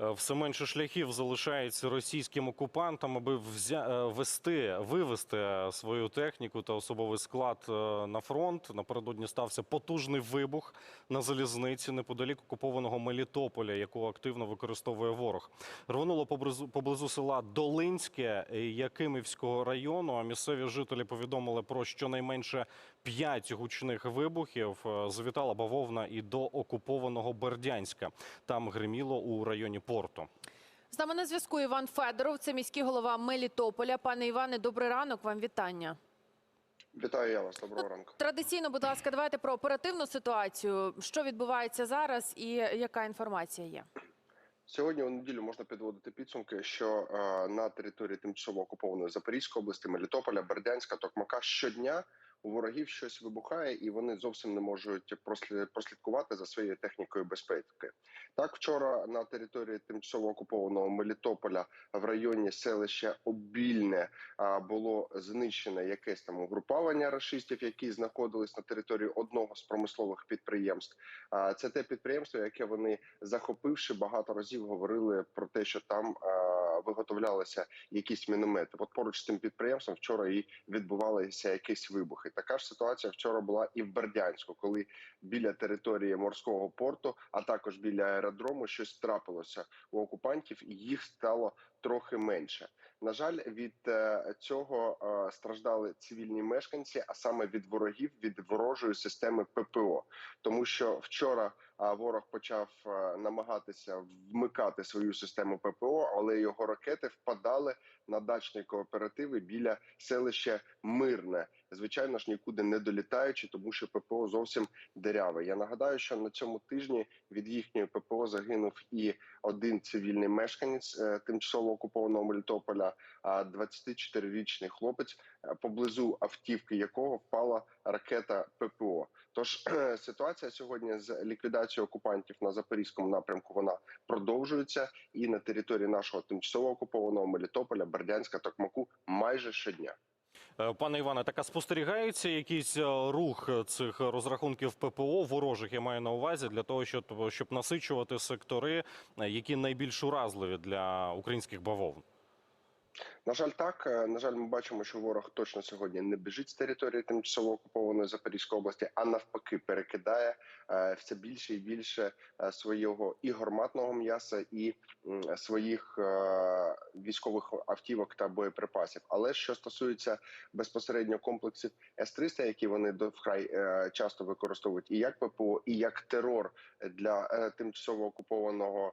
Е, Все менше шляхів залишається російським окупантам, аби взя... е, вести, вивести свою техніку та особовий склад е, на фронт. Напередодні стався потужний вибух на залізниці неподалік окупованого Мелітополя, яку активно використовує ворог. Рвонуло поблизу, села Долинське е, Якимівського району. А місцеві жителі повідомили про щонайменше п'ять гучних вибухів. Е, Завітала бавовна і до окупованого Бердянська. Там гриміло у районі порту. З нами на зв'язку Іван Федоров, це міський голова Мелітополя. Пане Іване, добрий ранок. Вам вітання. Вітаю я вас. Доброго ранку. Традиційно, будь ласка, давайте про оперативну ситуацію. Що відбувається зараз, і яка інформація є? Сьогодні у неділю можна підводити підсумки, що е, на території тимчасово окупованої Запорізької області, Мелітополя, Бердянська, Токмака щодня у ворогів щось вибухає, і вони зовсім не можуть прослі- прослідкувати за своєю технікою безпеки. Так, вчора на території тимчасово окупованого Мелітополя в районі селища Обільне було знищене якесь там угрупування рашистів, які знаходились на території одного з промислових підприємств. Це те підприємство, яке вони захопивши багато разів говорили про те, що там виготовлялися якісь міномети. От поруч з цим підприємством вчора і відбувалися якісь вибухи. Така ж ситуація вчора була і в Бердянську, коли біля території морського порту, а також біля аеродрому, щось трапилося у окупантів, і їх стало трохи менше. На жаль, від е, цього е, страждали цивільні мешканці, а саме від ворогів від ворожої системи ППО, тому що вчора ворог почав е, намагатися вмикати свою систему ППО, але його ракети впадали на дачні кооперативи біля селища Мирне. Звичайно ж, нікуди не долітаючи, тому що ППО зовсім деряве. Я нагадаю, що на цьому тижні від їхньої ППО загинув і один цивільний мешканець е, тимчасово окупованого Мелітополя, а 24-річний хлопець, е, поблизу автівки якого впала ракета ППО. Тож ситуація сьогодні з ліквідацією окупантів на запорізькому напрямку вона продовжується, і на території нашого тимчасово окупованого Мелітополя, Бердянська, Токмаку майже щодня. Е, Пане Іване, так а спостерігається якийсь е, рух цих розрахунків ППО ворожих, я маю на увазі, для того, щоб, щоб насичувати сектори, е, які найбільш уразливі для українських бавовн. На жаль, так Е, на жаль, ми бачимо, що ворог точно сьогодні не біжить з території тимчасово окупованої Запорізької області, а навпаки, перекидає е, все більше і більше е, свого і гарматного м'яса, і своїх військових автівок та боєприпасів. Але що стосується безпосередньо комплексів С-300, які вони до вкрай часто використовують, і як ППО, і як терор для тимчасово окупованого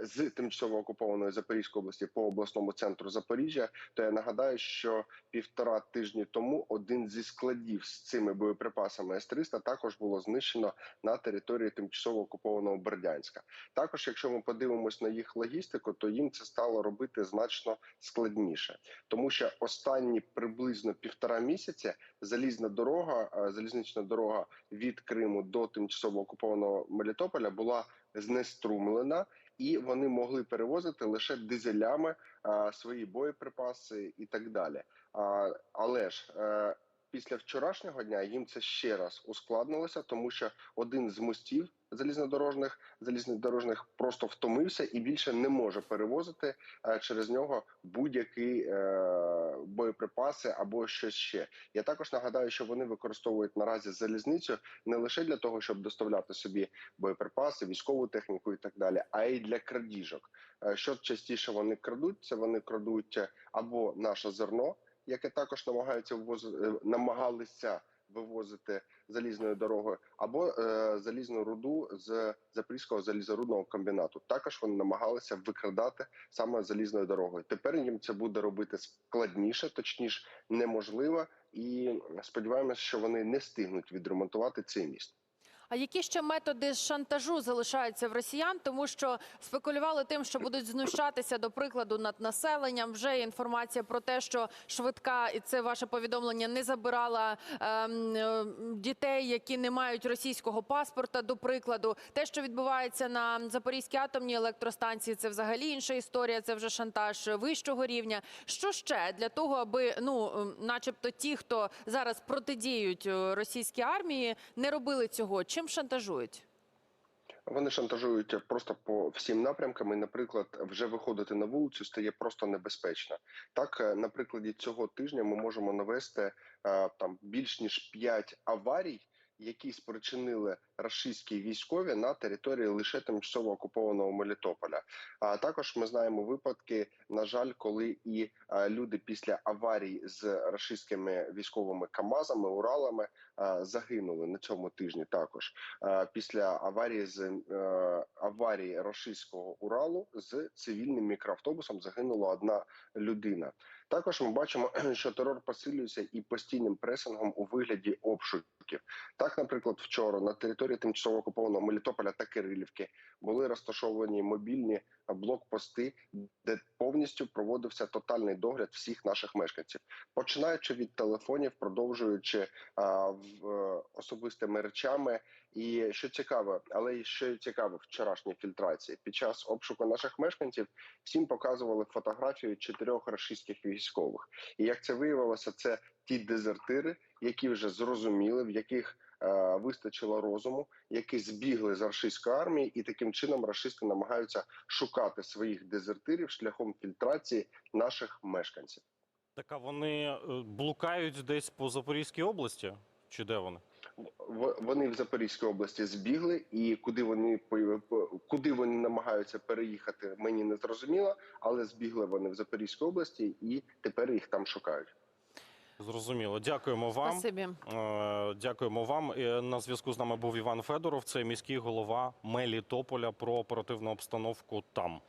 з тимчасово окупованої Запорізької області по обласному центру Запоріжжя, то я нагадаю, що півтора тижні тому один зі складів з цими боєприпасами С-300 також було знищено на території тимчасово окупованого Бердянська. Також, якщо ми подивимось на їх логістику, то їм це стало робити значно складніше, тому що останні приблизно півтора місяця залізна дорога, е, залізнична дорога від Криму до тимчасово окупованого Мелітополя була знеструмлена, і вони могли перевозити лише дизелями а, свої боєприпаси і так далі. А, але ж е, після вчорашнього дня їм це ще раз ускладнилося, тому що один з мостів залізнодорожних залізнодорожних просто втомився і більше не може перевозити е, через нього будь-які е, боєприпаси або щось ще. Я також нагадаю, що вони використовують наразі залізницю не лише для того, щоб доставляти собі боєприпаси, військову техніку і так далі, а й для крадіжок. Е, Що частіше вони крадуть, це вони крадуть або наше зерно, яке також намагаються ввозити, намагалися вивозити залізною дорогою, або е, залізну руду з Запорізького залізорудного комбінату. Також вони намагалися викрадати саме залізною дорогою. Тепер їм це буде робити складніше, точніше неможливо, і сподіваємося, що вони не встигнуть відремонтувати цей міст. А які ще методи шантажу залишаються в росіян? Тому що спекулювали тим, що будуть знущатися, до прикладу, над населенням. Вже є інформація про те, що швидка, і це ваше повідомлення, не забирала ем, е, дітей, які не мають російського паспорта. До прикладу, те, що відбувається на Запорізькій атомній електростанції, це взагалі інша історія. Це вже шантаж вищого рівня. Що ще для того, аби ну, ем, начебто, ті, хто зараз протидіють е, російській армії, не робили цього? Чим шантажують? Вони шантажують просто по всім напрямкам. І, наприклад, вже виходити на вулицю стає просто небезпечно. Так, е, на прикладі цього тижня ми можемо навести е, там більш ніж 5 аварій, які спричинили рашистські військові на території лише тимчасово окупованого Мелітополя. А також ми знаємо випадки, на жаль, коли і е, люди після аварій з рашистськими військовими КАМАЗами, Уралами е, загинули на цьому тижні. Також Е, після аварії з аварії рашистського Уралу з цивільним мікроавтобусом загинула одна людина. Також ми бачимо, що терор посилюється і постійним пресингом у вигляді обшуків. Так, наприклад, вчора на території тимчасово окупованого Мелітополя та Кирилівки були розташовані мобільні блокпости, де повністю проводився тотальний догляд всіх наших мешканців, починаючи від телефонів, продовжуючи а, в, е, особистими речами. І що цікаво, але й що цікаво, вчорашні фільтрації під час обшуку наших мешканців всім показували фотографію чотирьох рашистських військових. І як це виявилося, це ті дезертири, які вже зрозуміли, в яких е, вистачило розуму, які збігли з рашистської армії, і таким чином рашисти намагаються шукати своїх дезертирів шляхом фільтрації наших мешканців. Так а вони е, блукають десь по Запорізькій області? Чи де вони? Вони в Запорізькій області збігли, і куди вони куди вони намагаються переїхати, мені не зрозуміло, але збігли вони в Запорізькій області і тепер їх там шукають. Зрозуміло. Дякуємо вам. Спасибі. Е, Дякуємо вам. На зв'язку з нами був Іван Федоров, це міський голова Мелітополя про оперативну обстановку там.